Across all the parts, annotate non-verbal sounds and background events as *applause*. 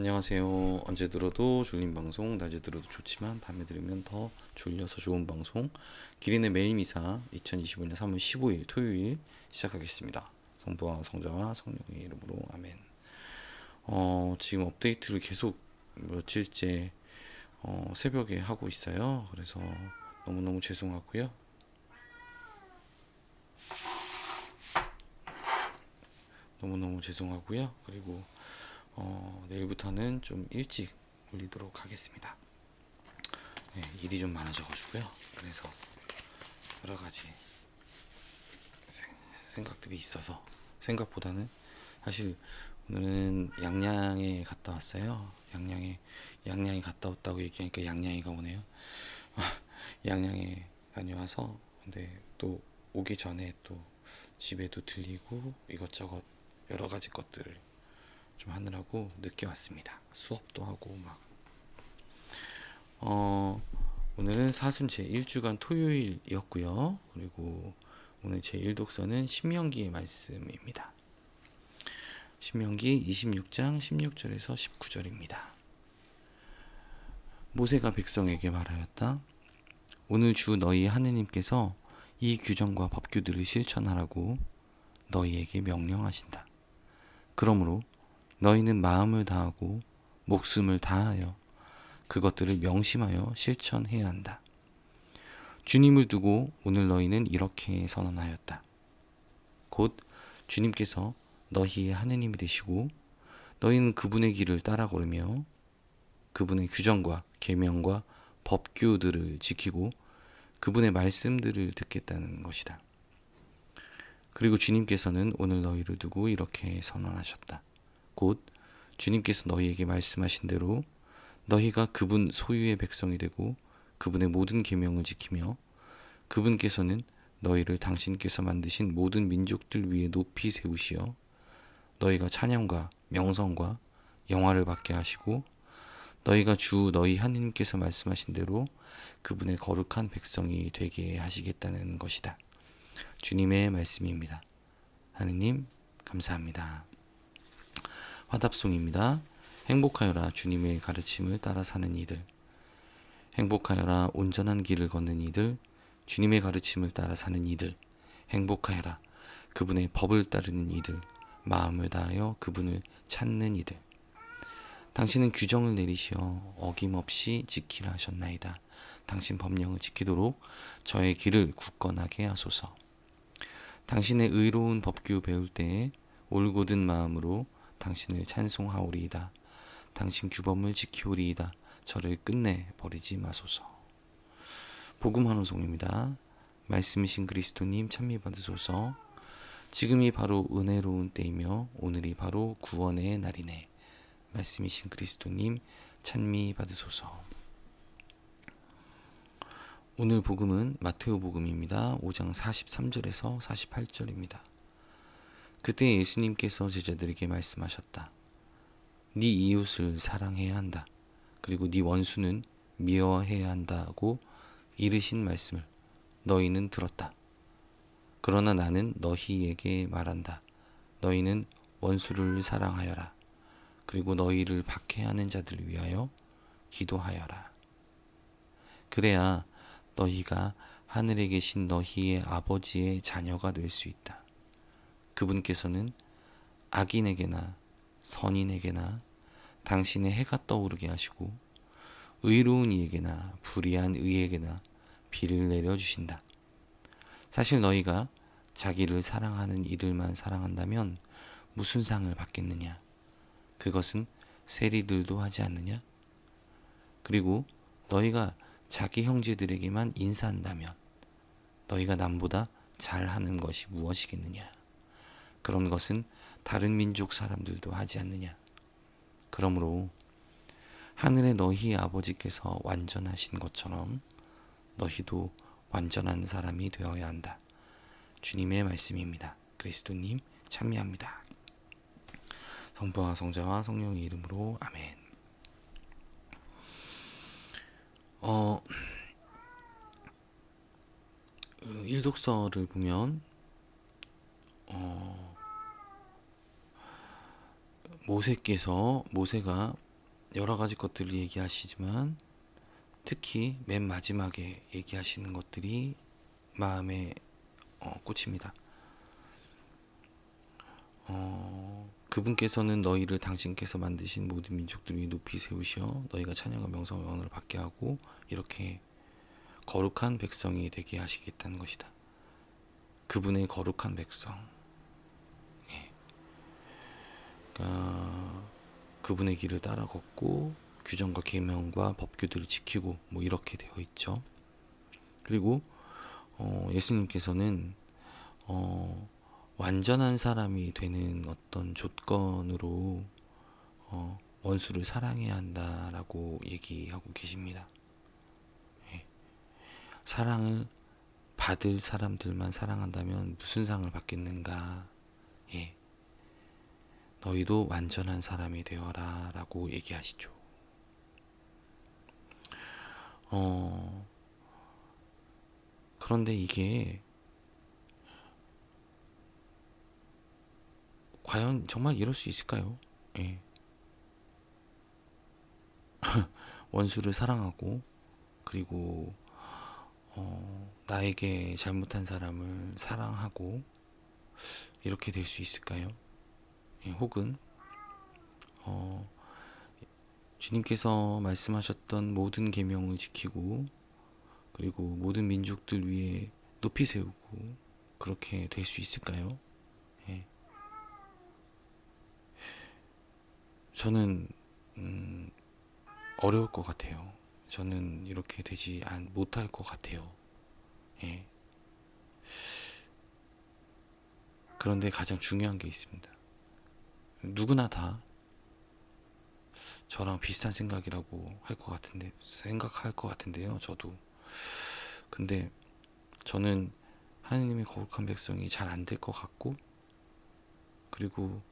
안녕하세요. 언제 들어도 졸린 방송, 낮에 들어도 좋지만 밤에 들으면 더 졸려서 좋은 방송. 기린의 매일 미사 2025년 3월 15일 토요일 시작하겠습니다. 성부와 성자와 성령의 이름으로 아멘. 어, 지금 업데이트를 계속 며칠째 어, 새벽에 하고 있어요. 그래서 너무너무 죄송하고요. 너무너무 죄송하고요. 그리고 어, 내일부터는 좀 일찍 올리도록 하겠습니다. 네, 일이 좀 많아져가지고요. 그래서 여러 가지 생- 생각들이 있어서 생각보다는 사실 오늘은 양양에 갔다 왔어요. 양양에 양양에 갔다 왔다고 얘기하니까 양양이가 오네요. *laughs* 양양에 다녀와서 근데 또 오기 전에 또 집에도 들리고 이것저것 여러 가지 것들을 좀 하느라고 늦게 왔습니다. 수업도 하고 막. 어, 오늘은 사순 제 1주간 토요일이었고요. 그리고 오늘 제 1독서는 신명기의 말씀입니다. 신명기 26장 16절에서 19절입니다. 모세가 백성에게 말하였다. 오늘 주 너희 하느님께서 이 규정과 법규들을 실천하라고 너희에게 명령하신다. 그러므로 너희는 마음을 다하고 목숨을 다하여 그것들을 명심하여 실천해야 한다. 주님을 두고 오늘 너희는 이렇게 선언하였다. 곧 주님께서 너희의 하느님이 되시고 너희는 그분의 길을 따라 걸으며 그분의 규정과 계명과 법규들을 지키고 그분의 말씀들을 듣겠다는 것이다. 그리고 주님께서는 오늘 너희를 두고 이렇게 선언하셨다. 곧 주님께서 너희에게 말씀하신 대로 너희가 그분 소유의 백성이 되고 그분의 모든 계명을 지키며 그분께서는 너희를 당신께서 만드신 모든 민족들 위에 높이 세우시어 너희가 찬양과 명성과 영화를 받게 하시고 너희가 주 너희 하느님께서 말씀하신 대로 그분의 거룩한 백성이 되게 하시겠다는 것이다. 주님의 말씀입니다. 하느님 감사합니다. 화답송입니다. 행복하여라 주님의 가르침을 따라 사는 이들. 행복하여라 온전한 길을 걷는 이들. 주님의 가르침을 따라 사는 이들. 행복하여라 그분의 법을 따르는 이들. 마음을 다하여 그분을 찾는 이들. 당신은 규정을 내리시어 어김없이 지키라 하셨나이다. 당신 법령을 지키도록 저의 길을 굳건하게 하소서. 당신의 의로운 법규 배울 때에 올곧은 마음으로 당신을 찬송하오리이다. 당신 규범을 지키오리이다. 저를 끝내 버리지 마소서. 복음 환호송입니다. 말씀이신 그리스도님 찬미 받으소서. 지금이 바로 은혜로운 때이며 오늘이 바로 구원의 날이네. 말씀이신 그리스도님 찬미 받으소서. 오늘 복음은 마테오 복음입니다. 5장 43절에서 48절입니다. 그때 예수님께서 제자들에게 말씀하셨다. 네 이웃을 사랑해야 한다. 그리고 네 원수는 미워해야 한다고 이르신 말씀을 너희는 들었다. 그러나 나는 너희에게 말한다. 너희는 원수를 사랑하여라. 그리고 너희를 박해하는 자들을 위하여 기도하여라. 그래야 너희가 하늘에 계신 너희의 아버지의 자녀가 될 수 있다. 그분께서는 악인에게나 선인에게나 당신의 해가 떠오르게 하시고 의로운 이에게나 불의한 의에게나 비를 내려 주신다. 사실 너희가 자기를 사랑하는 이들만 사랑한다면 무슨 상을 받겠느냐? 그것은 세리들도 하지 않느냐? 그리고 너희가 자기 형제들에게만 인사한다면 너희가 남보다 잘하는 것이 무엇이겠느냐? 그런 것은 다른 민족 사람들도 하지 않느냐? 그러므로 하늘의 너희 아버지께서 완전하신 것처럼 너희도 완전한 사람이 되어야 한다. 주님의 말씀입니다. 그리스도님 참여합니다. 성부와 성자와 성령의 이름으로 아멘. 어, 일독서를 보면 어, 모세께서 모세가 여러 가지 것들을 얘기하시지만 특히 맨 마지막에 얘기하시는 것들이 마음에 어, 꽂힙니다. 어, 그분께서는 너희를 당신께서 만드신 모든 민족들 위에 높이 세우시어 너희가 찬양과 명성과 영원을 받게 하고 이렇게 거룩한 백성이 되게 하시겠다는 것이다. 그분의 거룩한 백성. 예. 그러니까 그분의 길을 따라 걷고 규정과 계명과 법규들을 지키고 뭐 이렇게 되어 있죠. 그리고 어, 예수님께서는 어, 완전한 사람이 되는 어떤 조건으로 어, 원수를 사랑해야 한다라고 얘기하고 계십니다. 예. 사랑을 받을 사람들만 사랑한다면 무슨 상을 받겠는가? 예. 너희도 완전한 사람이 되어라 라고 얘기하시죠. 어, 그런데 이게 과연 정말 이럴 수 있을까요? 예. *laughs* 원수를 사랑하고 그리고 어, 나에게 잘못한 사람을 사랑하고 이렇게 될 수 있을까요? 예, 혹은 어, 주님께서 말씀하셨던 모든 계명을 지키고 그리고 모든 민족들 위해 높이 세우고 그렇게 될 수 있을까요? 예. 저는 음, 어려울 것 같아요. 저는 이렇게 되지 안, 못할 것 같아요. 예. 그런데 가장 중요한 게 있습니다. 누구나 다 저랑 비슷한 생각이라고 할 것 같은데 생각할 것 같은데요. 저도 근데 저는 하느님의 거룩한 백성이 잘 안 될 것 같고 그리고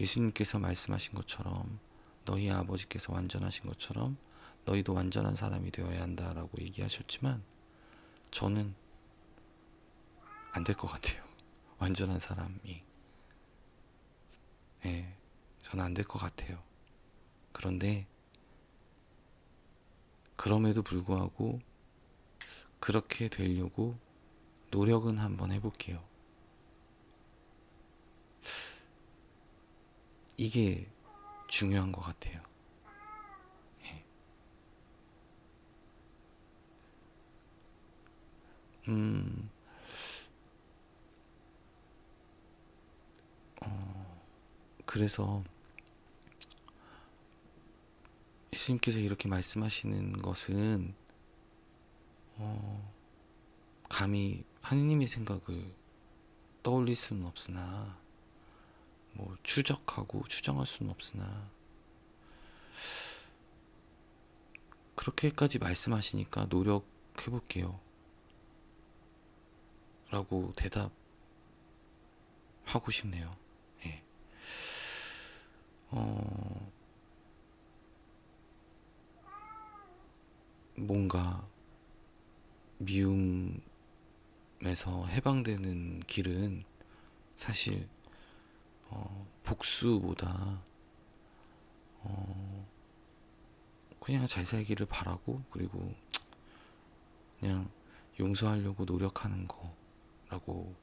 예수님께서 말씀하신 것처럼 너희 아버지께서 완전하신 것처럼 너희도 완전한 사람이 되어야 한다라고 얘기하셨지만 저는 안 될 것 같아요. *laughs* 완전한 사람이. 예, 저는 안 될 것 같아요. 그런데 그럼에도 불구하고 그렇게 되려고 노력은 한번 해볼게요. 이게 중요한 것 같아요. 예. 음, 어, 그래서 예수님께서 이렇게 말씀하시는 것은 어, 감히 하느님의 생각을 떠올릴 수는 없으나 뭐 추적하고 추정할 수는 없으나 그렇게까지 말씀하시니까 노력해 볼게요. 라고 대답하고 싶네요. 예. 어, 뭔가 미움에서 해방되는 길은 사실 어, 복수보다 어, 그냥 잘 살기를 바라고 그리고 그냥 용서하려고 노력하는 거라고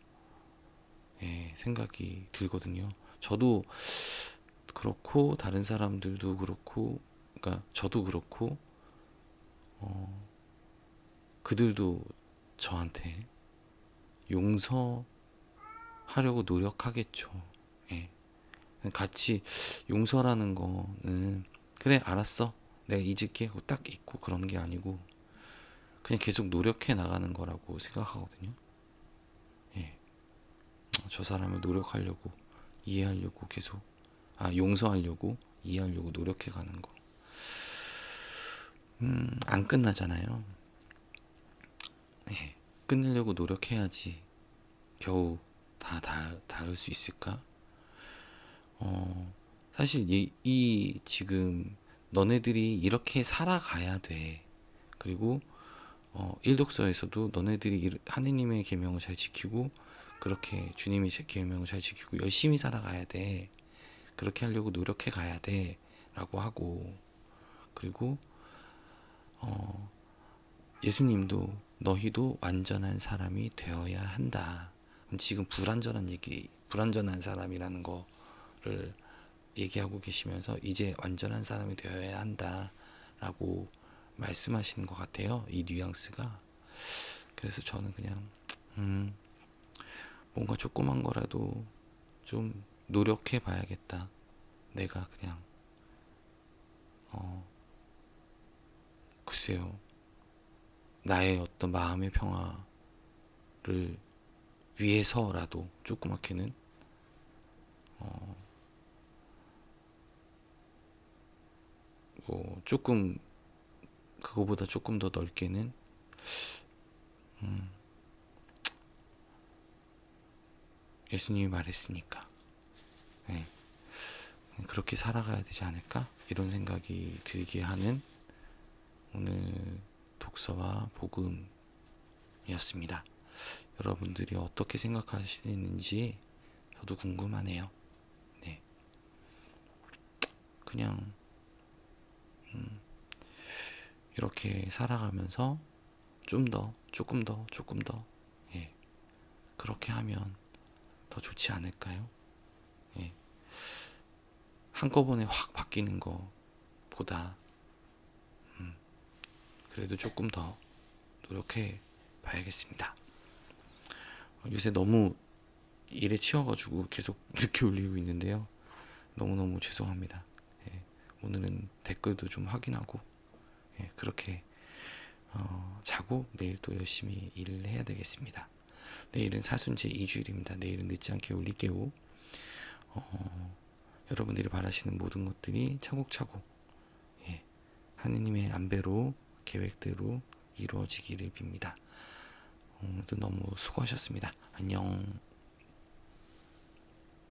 예, 생각이 들거든요. 저도 그렇고 다른 사람들도 그렇고 그러니까 저도 그렇고 어, 그들도 저한테 용서하려고 노력하겠죠. 예. 같이 용서라는 거는 그래 알았어 내가 잊을게 딱 잊고 그러는 게 아니고 그냥 계속 노력해 나가는 거라고 생각하거든요. 예. 저 사람을 노력하려고 이해하려고 계속 아 용서하려고 이해하려고 노력해 가는 거. 음, 안 끝나잖아요. 예, 끝내려고 노력해야지 겨우 다, 다 다룰 수 있을까? 어, 사실 이, 이 지금 너네들이 이렇게 살아가야 돼. 그리고 어, 일독서에서도 너네들이 이- 하느님의 계명을 잘 지키고 그렇게 주님의 제 계명을 잘 지키고 열심히 살아가야 돼. 그렇게 하려고 노력해 가야 돼. 라고 하고 그리고 어, 예수님도 너희도 완전한 사람이 되어야 한다. 지금 불완전한 얘기, 불완전한 사람이라는 거를 얘기하고 계시면서 이제 완전한 사람이 되어야 한다 라고 말씀하시는 것 같아요. 이 뉘앙스가. 그래서 저는 그냥 음, 뭔가 조그만 거라도 좀 노력해 봐야겠다. 내가 그냥 어 글쎄요. 나의 어떤 마음의 평화를 위해서라도 조그맣게는 어, 뭐 조금 그거보다 조금 더 넓게는 음, 예수님이 말했으니까 네. 그렇게 살아가야 되지 않을까 이런 생각이 들게 하는 오늘 독서와 복음이었습니다. 여러분들이 어떻게 생각하시는지 저도 궁금하네요. 네. 그냥 음, 이렇게 살아가면서 좀 더, 조금 더, 조금 더, 예. 그렇게 하면 더 좋지 않을까요? 예. 한꺼번에 확 바뀌는 거보다 음, 그래도 조금 더 노력해 봐야겠습니다. 어, 요새 너무 일에 치여가지고 계속 *laughs* 늦게 올리고 있는데요. 너무너무 죄송합니다. 예, 오늘은 댓글도 좀 확인하고 예, 그렇게 어, 자고 내일 또 열심히 일을 해야 되겠습니다. 내일은 사순제 2주일입니다. 내일은 늦지 않게 올릴게요. 어, 여러분들이 바라시는 모든 것들이 차곡차곡 예, 하느님의 안배로 계획대로 이루어지기를 빕니다. 오늘도 너무 수고하셨습니다. 안녕.